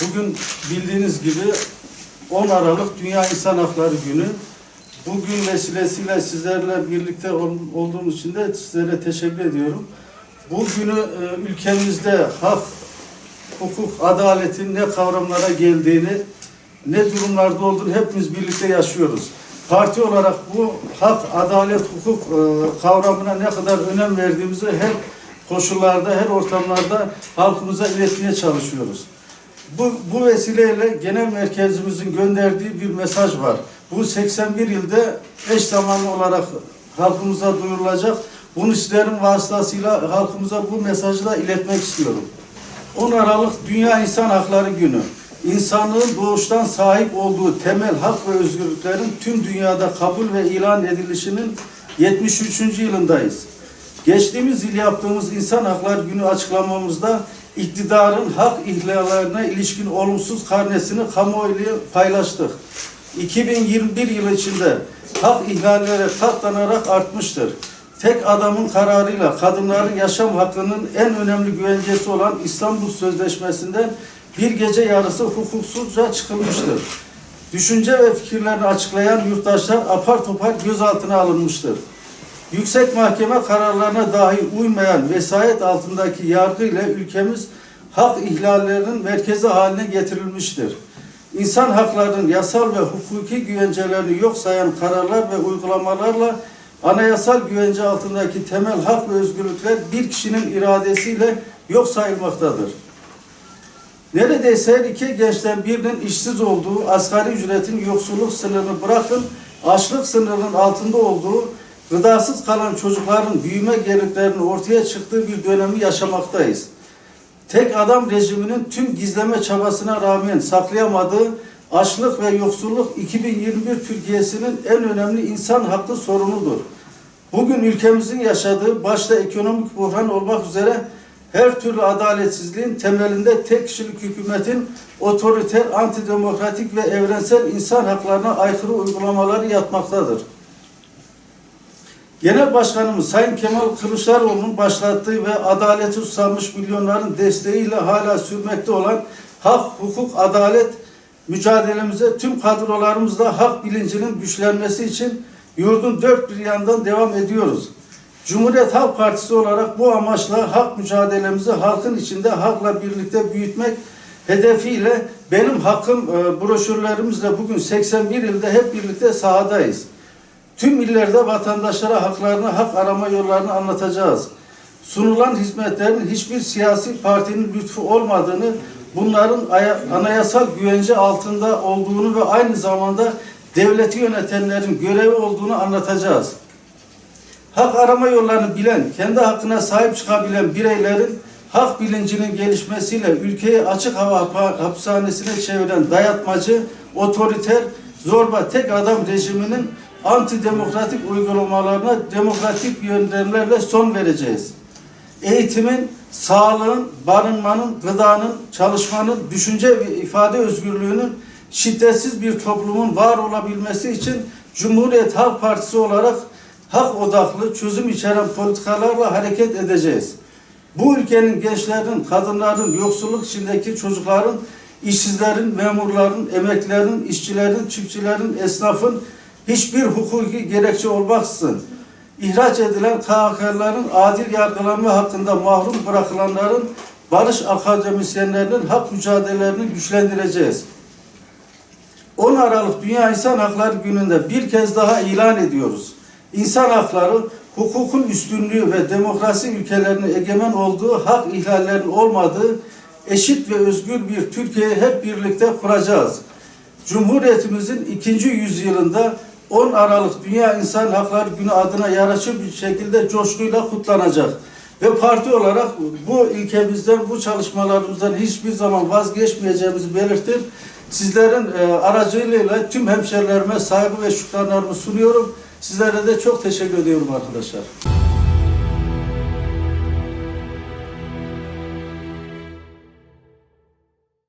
Bugün bildiğiniz gibi 10 Aralık Dünya İnsan Hakları Günü. Bugün vesilesiyle sizlerle birlikte ol- olduğum için de sizlere teşekkür ediyorum. Bu günü e, ülkemizde hak, hukuk, adaletin ne kavramlara geldiğini, ne durumlarda olduğunu hepimiz birlikte yaşıyoruz. Parti olarak bu hak, adalet, hukuk e, kavramına ne kadar önem verdiğimizi her koşullarda, her ortamlarda halkımıza iletmeye çalışıyoruz. Bu, bu vesileyle genel merkezimizin gönderdiği bir mesaj var. Bu 81 ilde eş zamanlı olarak halkımıza duyurulacak. Bunu sizlerin vasıtasıyla halkımıza bu mesajı da iletmek istiyorum. 10 Aralık Dünya İnsan Hakları Günü. İnsanlığın doğuştan sahip olduğu temel hak ve özgürlüklerin tüm dünyada kabul ve ilan edilişinin 73. yılındayız. Geçtiğimiz yıl yaptığımız İnsan Hakları Günü açıklamamızda iktidarın hak ihlallerine ilişkin olumsuz karnesini kamuoyuyla paylaştık. 2021 yılı içinde hak ihlalleri katlanarak artmıştır. Tek adamın kararıyla kadınların yaşam hakkının en önemli güvencesi olan İstanbul Sözleşmesi'nden bir gece yarısı hukuksuzca çıkılmıştır. Düşünce ve fikirlerini açıklayan yurttaşlar apar topar gözaltına alınmıştır. Yüksek Mahkeme kararlarına dahi uymayan vesayet altındaki yargı ile ülkemiz hak ihlallerinin merkezi haline getirilmiştir. İnsan haklarının yasal ve hukuki güvencelerini yok sayan kararlar ve uygulamalarla anayasal güvence altındaki temel hak ve özgürlükler bir kişinin iradesiyle yok sayılmaktadır. Neredeyse iki gençten birinin işsiz olduğu, asgari ücretin yoksulluk sınırını bırakın, açlık sınırının altında olduğu, gıdasız kalan çocukların büyüme gereklerinin ortaya çıktığı bir dönemi yaşamaktayız. Tek adam rejiminin tüm gizleme çabasına rağmen saklayamadığı açlık ve yoksulluk 2021 Türkiye'sinin en önemli insan hakkı sorunudur. Bugün ülkemizin yaşadığı başta ekonomik buhran olmak üzere her türlü adaletsizliğin temelinde tek kişilik hükümetin otoriter, antidemokratik ve evrensel insan haklarına aykırı uygulamaları yatmaktadır. Genel Başkanımız Sayın Kemal Kılıçdaroğlu'nun başlattığı ve adaleti susamış milyonların desteğiyle hala sürmekte olan hak, hukuk, adalet mücadelemize tüm kadrolarımızla hak bilincinin güçlenmesi için yurdun dört bir yandan devam ediyoruz. Cumhuriyet Halk Partisi olarak bu amaçla hak mücadelemizi halkın içinde halkla birlikte büyütmek hedefiyle benim hakkım e, broşürlerimizle bugün 81 ilde hep birlikte sahadayız. Tüm illerde vatandaşlara haklarını, hak arama yollarını anlatacağız. Sunulan hizmetlerin hiçbir siyasi partinin lütfu olmadığını, bunların aya- anayasal güvence altında olduğunu ve aynı zamanda devleti yönetenlerin görevi olduğunu anlatacağız. Hak arama yollarını bilen, kendi hakkına sahip çıkabilen bireylerin hak bilincinin gelişmesiyle ülkeyi açık hava hapishanesine çeviren dayatmacı, otoriter, zorba tek adam rejiminin antidemokratik uygulamalarına demokratik yöntemlerle son vereceğiz. Eğitimin, sağlığın, barınmanın, gıdanın, çalışmanın, düşünce ve ifade özgürlüğünün şiddetsiz bir toplumun var olabilmesi için Cumhuriyet Halk Partisi olarak hak odaklı, çözüm içeren politikalarla hareket edeceğiz. Bu ülkenin gençlerin, kadınların, yoksulluk içindeki çocukların, işsizlerin, memurların, emeklilerin, işçilerin, çiftçilerin, esnafın hiçbir hukuki gerekçe olmaksızın ihraç edilen KHK'ların adil yargılanma hakkında mahrum bırakılanların barış akademisyenlerinin hak mücadelelerini güçlendireceğiz. 10 Aralık Dünya İnsan Hakları Günü'nde bir kez daha ilan ediyoruz. İnsan hakları, hukukun üstünlüğü ve demokrasi ülkelerinin egemen olduğu hak ihlallerinin olmadığı eşit ve özgür bir Türkiye'yi hep birlikte kuracağız. Cumhuriyetimizin ikinci yüzyılında 10 Aralık Dünya İnsan Hakları Günü adına yaraşır bir şekilde coşkuyla kutlanacak. Ve parti olarak bu ilkemizden, bu çalışmalarımızdan hiçbir zaman vazgeçmeyeceğimizi belirtir. Sizlerin e, aracılığıyla tüm hemşerilerime saygı ve şükranlarımı sunuyorum. Sizlere de çok teşekkür ediyorum arkadaşlar.